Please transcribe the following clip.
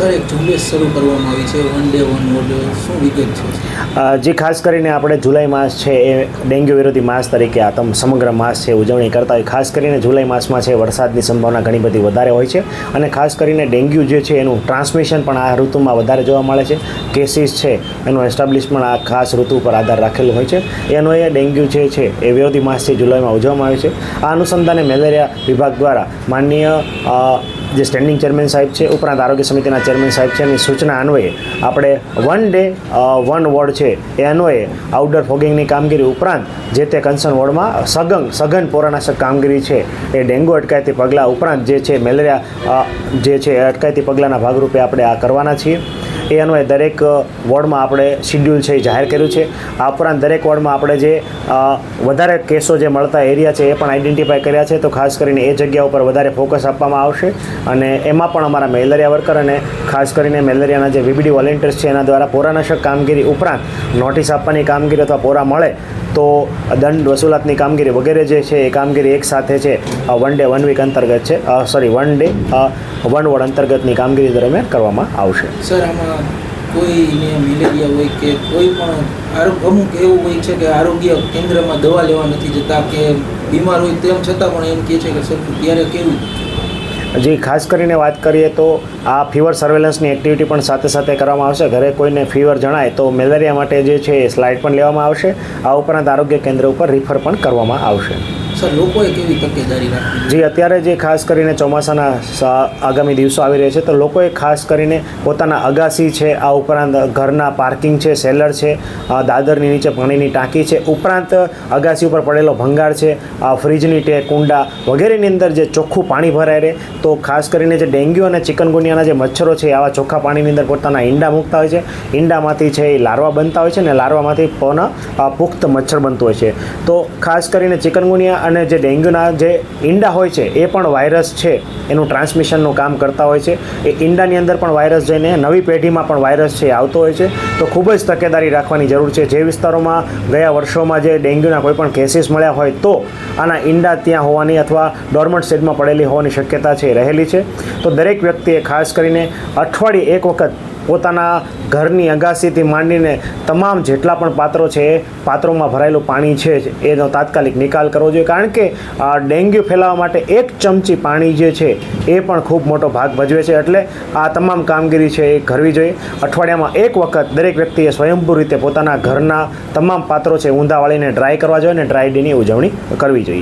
Sir, એક ઝુંબેશ શરૂ કરવામાં આવી છે. વન ડે વન વોર્ડ શું વિગત છે? જે ખાસ કરીને આપણે જુલાઈ માસ છે, એ ડેન્ગ્યુ વિરોધી માસ તરીકે આ તમ, સમગ્ર માસ છે, ઉજવણી કરતા હોય. ખાસ કરીને જુલાઈ માસમાં છે, વરસાદની સંભાવના ઘણી બધી વધારે હોય છે. અને ખાસ કરીને ડેન્ગ્યુ જે છે, એનું ટ્રાન્સમિશન પણ આ ઋતુમાં વધારે જોવા મળે છે. કેસીસ છે, એનું એસ્ટાબ્લિશમેન્ટ આ ખાસ ઋતુ પર આધાર રાખેલું હોય છે. એનો એ ડેન્ગ્યુ જે છે, એ વિરોધી માસ છે, જુલાઈમાં ઉજવવામાં આવે છે. આ અનુસંધાને મેલેરિયા વિભાગ દ્વારા માનનીય જે સ્ટેન્ડિંગ ચેરમેન સાહેબ છે, ઉપરાંત આરોગ્ય સમિતિના ચેરમેન સાહેબ છે, એની સૂચના અન્વયે આપણે વન ડે વન વોર્ડ છે, એ અન્વયે આઉટડોર ફોગિંગની કામગીરી ઉપરાંત જે તે કન્સર્ન વોર્ડમાં સઘન સઘન પોરાનાશક કામગીરી છે, એ ડેન્ગ્યુ અટકાયતી પગલાં ઉપરાંત જે છે મેલેરિયા જે છે એ અટકાયતી પગલાંના ભાગરૂપે આપણે આ કરવાના છીએ. એ અન્વયે દરેક વોર્ડમાં આપણે શિડ્યુલ છે એ જાહેર કર્યું છે. આ ઉપરાંત દરેક વોર્ડમાં આપણે જે વધારે કેસો જે મળતા એરિયા છે એ પણ આઈડેન્ટિફાય કર્યા છે. તો ખાસ કરીને એ જગ્યા ઉપર વધારે ફોકસ આપવામાં આવશે. અને એમાં પણ અમારા મેલેરિયા વર્કર અને ખાસ કરીને મેલેરિયાના જે વીબીડી વોલેન્ટિયર્સ છે, એના દ્વારા પોરાનાશક કામગીરી ઉપરાંત નોટિસ આપવાની કામગીરી અથવા પોરા મળે તો દંડ વસૂલાતની કામગીરી વગેરે જે છે એ કામગીરી એક સાથે છે વન ડે વન વીક અંતર્ગત છે sorry one day one ward અંતર્ગતની કામગીરી દરમિયાન કરવામાં આવશે. સર, આમાં કોઈને મેલેરિયા હોય કે કોઈ પણ આરોગ્ય અમુક એવું હોય છે કે આરોગ્ય કેન્દ્રમાં દવા લેવા નથી જતા કે બીમાર હોય તેમ છતાં પણ એમ કહે છે કે, સર ત્યારે કેવું જે, ખાસ કરીને વાત કરીએ તો આ ફીવર સર્વેલન્સની એક્ટિવિટી પણ સાથે સાથે કરવામાં આવશે. ઘરે કોઈને ફીવર જણાય તો મેલેરિયા માટે જે છે એ સ્લાઇડ પણ લેવામાં આવશે. આ ઉપરાંત આરોગ્ય કેન્દ્ર ઉપર રિફર પણ કરવામાં આવશે. જે, અત્યારે જે ખાસ કરીને ચોમાસાના આગામી દિવસો આવી રહ્યા છે, તો લોકોએ ખાસ કરીને પોતાના અગાસી છે, આ ઉપરાંત ઘરના પાર્કિંગ છે, સેલર છે દાદરની નીચે પાણીની ટાંકી છે, ઉપરાંત અગાસી ઉપર પડેલો ભંગાર છે, આ ફ્રીજની ટે કુંડા વગેરેની અંદર જે ચોખ્ખું પાણી ભરાય રહે, તો ખાસ કરીને જે ડેન્ગ્યુ અને ચિકનગુનિયાના જે મચ્છરો છે, આવા ચોખ્ખા પાણીની અંદર પોતાના ઈંડા મૂકતા હોય છે, ઈંડામાંથી છે એ લાર્વા બનતા હોય છે, ને લાર્વામાંથી પણ પુખ્ત મચ્છર બનતું હોય છે. તો ખાસ કરીને ચિકનગુનિયા અને જે ડેન્ગ્યુના જે ઈંડા હોય છે, એ પણ વાયરસ છે. એનું ટ્રાન્સમિશનનું કામ કરતા હોય છે. એ ઈંડાની અંદર પણ વાયરસ જઈને નવી પેઢીમાં પણ વાયરસ છે આવતો હોય છે. તો ખૂબ જ તકેદારી રાખવાની જરૂર છે. જે વિસ્તારોમાં ગયા વર્ષોમાં જે ડેન્ગ્યુના કોઈપણ કેસીસ મળ્યા હોય તો આના ઈંડા ત્યાં હોવાની અથવા ડોર્મન્ટ સ્ટેજમાં પડેલી હોવાની શક્યતા છે, રહેલી છે. તો દરેક વ્યક્તિએ ખાસ કરીને અઠવાડિયે એક વખત પોતાના ઘરની અગાસીથી માંડીને તમામ જેટલા પણ પાત્રો છે એ પાત્રોમાં ભરાયેલું પાણી છે, એનો તાત્કાલિક નિકાલ કરવો જોઈએ. કારણ કે ડેન્ગ્યુ ફેલાવવા માટે એક ચમચી પાણી જે છે, એ પણ ખૂબ મોટો ભાગ ભજવે છે. એટલે આ તમામ કામગીરી છે એ કરવી જોઈએ. અઠવાડિયામાં એક વખત દરેક વ્યક્તિએ સ્વયંભૂ રીતે પોતાના ઘરના તમામ પાત્રો છે, ઊંધા વાળીને ડ્રાય કરવા જોઈએ અને ડ્રાય ડેની ઉજવણી કરવી જોઈએ.